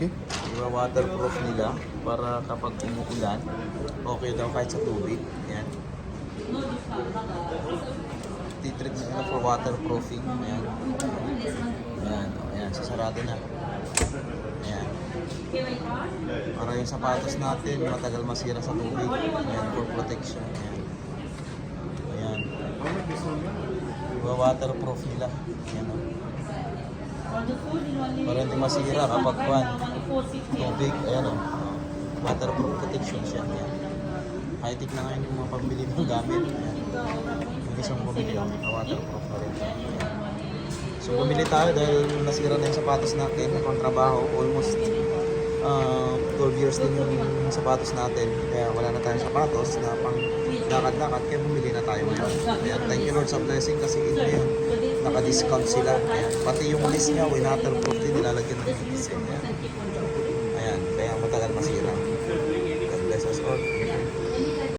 Okay. Diba, waterproof nila para kapag umuulan, okay daw kahit sa tubig. Ayan. Titreat nila for waterproofing. Ayan. Ayan, oh, ayan, sasarado na. Ayan. Para yung sapatos natin, matagal masira sa tubig. Ayan, for protection. Ayan. Ayan. Diba, waterproof nila. Ayan, oh. Para hindi masira kapag kwan. Tubig, ayan o. Waterproof protection siya. Ayan. High-tech na ngayon yung mga pambili ng gamit. Ayan. Yung isang bumili o, waterproof na rin. So bumili tayo dahil nasira na yung sapatos natin pang trabaho. Almost uh, 12 years din yung sapatos natin. Kaya wala na tayong sapatos na pang lakad-lakad. Kaya bumili na tayo ngayon. Ayan. Thank you Lord sa blessing kasi ngayon pa-discount sila. Ayan. Pati yung list niya, winaterproof din, nilalagyan ng medicine. Ayan. Ayan.